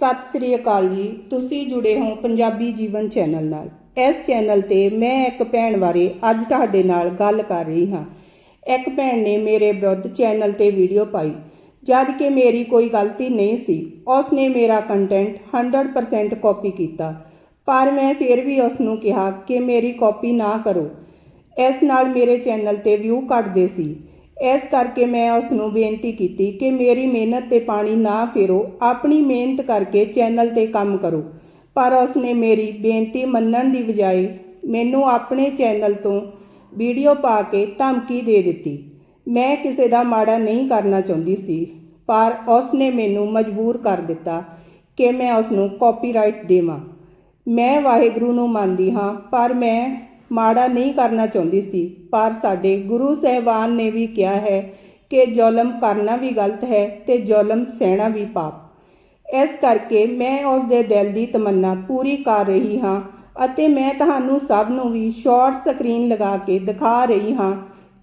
ਸਤਿ ਸ੍ਰੀ ਅਕਾਲ ਜੀ, ਤੁਸੀਂ ਜੁੜੇ ਹੋ ਪੰਜਾਬੀ ਜੀਵਨ ਚੈਨਲ ਨਾਲ। ਇਸ ਚੈਨਲ ਤੇ ਮੈਂ ਇੱਕ ਭੈਣ ਬਾਰੇ ਅੱਜ ਤੁਹਾਡੇ ਨਾਲ ਗੱਲ ਕਰ ਰਹੀ ਹਾਂ। ਇੱਕ ਭੈਣ ਨੇ ਮੇਰੇ ਵਿਰੁੱਧ ਚੈਨਲ ਤੇ ਵੀਡੀਓ ਪਾਈ, ਜਦ ਕਿ ਮੇਰੀ ਕੋਈ ਗਲਤੀ ਨਹੀਂ ਸੀ। ਉਸ ਨੇ ਮੇਰਾ ਕੰਟੈਂਟ 100% ਕਾਪੀ ਕੀਤਾ, ਪਰ ਮੈਂ ਫਿਰ ਵੀ ਉਸ ਨੂੰ ਕਿਹਾ ਕਿ ਮੇਰੀ ਕਾਪੀ ਨਾ ਕਰੋ। ਇਸ ਨਾਲ ਮੇਰੇ ਚੈਨਲ ਤੇ ਵਿਊ ਘਟਦੇ ਸੀ। ਇਸ ਕਰਕੇ ਮੈਂ ਉਸ ਨੂੰ ਬੇਨਤੀ ਕੀਤੀ ਕਿ ਮੇਰੀ ਮਿਹਨਤ ਤੇ ਪਾਣੀ ਨਾ ਫੇਰੋ, ਆਪਣੀ ਮਿਹਨਤ ਕਰਕੇ ਚੈਨਲ ਤੇ ਕੰਮ ਕਰੋ। ਪਰ ਉਸ ਨੇ ਮੇਰੀ ਬੇਨਤੀ ਮੰਨਣ ਦੀ ਬਜਾਏ ਮੈਨੂੰ ਆਪਣੇ ਚੈਨਲ ਤੋਂ ਵੀਡੀਓ ਪਾ ਕੇ ਧਮਕੀ ਦੇ ਦਿੱਤੀ। ਮੈਂ ਕਿਸੇ ਦਾ ਮਾੜਾ ਨਹੀਂ ਕਰਨਾ ਚਾਹੁੰਦੀ ਸੀ, ਪਰ ਉਸ ਨੇ ਮੈਨੂੰ ਮਜਬੂਰ ਕਰ ਦਿੱਤਾ ਕਿ ਮੈਂ ਉਸ ਨੂੰ ਕਾਪੀਰਾਈਟ ਦੇਵਾਂ। ਮੈਂ ਵਾਹਿਗੁਰੂ ਨੂੰ ਮੰਨਦੀ ਹਾਂ, ਪਰ ਮੈਂ ਮਾੜਾ ਨਹੀਂ ਕਰਨਾ ਚਾਹੁੰਦੀ ਸੀ, ਪਰ ਸਾਡੇ ਗੁਰੂ ਸਹਿਬਾਨ ਨੇ ਵੀ ਕਿਹਾ ਹੈ ਕਿ ਜ਼ੁਲਮ ਕਰਨਾ ਵੀ ਗਲਤ ਹੈ ਤੇ ਜ਼ੁਲਮ ਸਹਿਣਾ ਵੀ ਪਾਪ। ਇਸ ਕਰਕੇ ਮੈਂ ਉਸ ਦੇ ਦਿਲ ਦੀ ਤਮੰਨਾ ਪੂਰੀ ਕਰ ਰਹੀ ਹਾਂ ਅਤੇ ਮੈਂ ਤੁਹਾਨੂੰ ਸਭ ਨੂੰ ਵੀ ਸ਼ਾਰਟ ਸਕਰੀਨ ਲਗਾ ਕੇ ਦਿਖਾ ਰਹੀ ਹਾਂ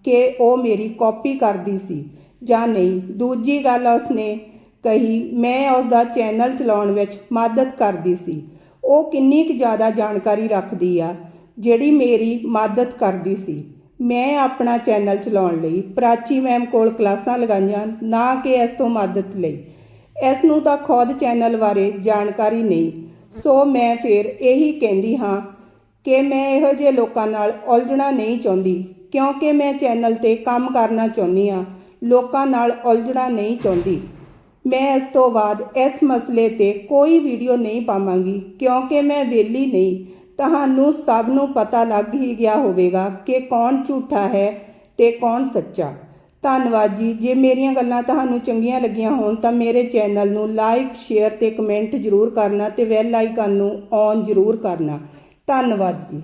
ਕਿ ਉਹ ਮੇਰੀ ਕਾਪੀ ਕਰਦੀ ਸੀ ਜਾਂ ਨਹੀਂ। ਦੂਜੀ ਗੱਲ ਉਸਨੇ ਕਹੀ, ਮੈਂ ਉਸ ਦਾ ਚੈਨਲ ਚਲਾਉਣ ਵਿੱਚ ਮਦਦ ਕਰਦੀ ਸੀ। ਉਹ ਕਿੰਨੀ ਕੁ ਜ਼ਿਆਦਾ ਜਾਣਕਾਰੀ ਰੱਖਦੀ ਆ। ਜਿਹੜੀ ਮੇਰੀ ਮਦਦ ਕਰਦੀ ਸੀ। ਮੈਂ ਆਪਣਾ ਚੈਨਲ ਚਲਾਉਣ ਲਈ, ਪ੍ਰਾਚੀ ਮੈਮ ਕੋਲ ਕਲਾਸਾਂ ਲਗਾਈਆਂ ਨਾ ਕਿ ਇਸ ਤੋਂ ਮਦਦ ਲਈ। ਇਸ ਨੂੰ ਤਾਂ ਖੁਦ ਚੈਨਲ ਬਾਰੇ ਜਾਣਕਾਰੀ ਨਹੀਂ। ਸੋ ਮੈਂ ਫਿਰ ਇਹੀ ਕਹਿੰਦੀ ਹਾਂ ਕਿ ਮੈਂ ਇਹੋ ਜਿਹੇ ਲੋਕਾਂ ਨਾਲ ਉਲਝਣਾ ਨਹੀਂ ਚਾਹੁੰਦੀ, ਕਿਉਂਕਿ ਮੈਂ ਚੈਨਲ ਤੇ ਕੰਮ ਕਰਨਾ ਚਾਹੁੰਦੀ ਹਾਂ। ਲੋਕਾਂ ਨਾਲ ਉਲਝਣਾ ਨਹੀਂ ਚਾਹੁੰਦੀ। ਮੈਂ ਇਸ ਤੋਂ ਬਾਅਦ ਇਸ ਮਸਲੇ ਤੇ ਕੋਈ ਵੀਡੀਓ ਨਹੀਂ ਪਾਵਾਂਗੀ, ਕਿਉਂਕਿ ਮੈਂ ਵਿਹਲੀ ਨਹੀਂ। ਤੁਹਾਨੂੰ ਸਭ ਨੂੰ ਪਤਾ ਲੱਗ ਹੀ ਗਿਆ ਹੋਵੇਗਾ ਕਿ ਕੌਣ ਝੂਠਾ ਹੈ ਤੇ ਕੌਣ ਸੱਚਾ। ਧੰਨਵਾਦ ਜੀ। ਜੇ ਮੇਰੀਆਂ ਗੱਲਾਂ ਤੁਹਾਨੂੰ ਚੰਗੀਆਂ ਲੱਗੀਆਂ ਹੋਣ ਤਾਂ ਮੇਰੇ ਚੈਨਲ ਨੂੰ ਲਾਈਕ, ਸ਼ੇਅਰ ਤੇ ਕਮੈਂਟ ਜ਼ਰੂਰ ਕਰਨਾ ਤੇ ਬੈਲ ਆਈਕਨ ਨੂੰ ਔਨ ਜ਼ਰੂਰ ਕਰਨਾ। ਧੰਨਵਾਦ ਜੀ।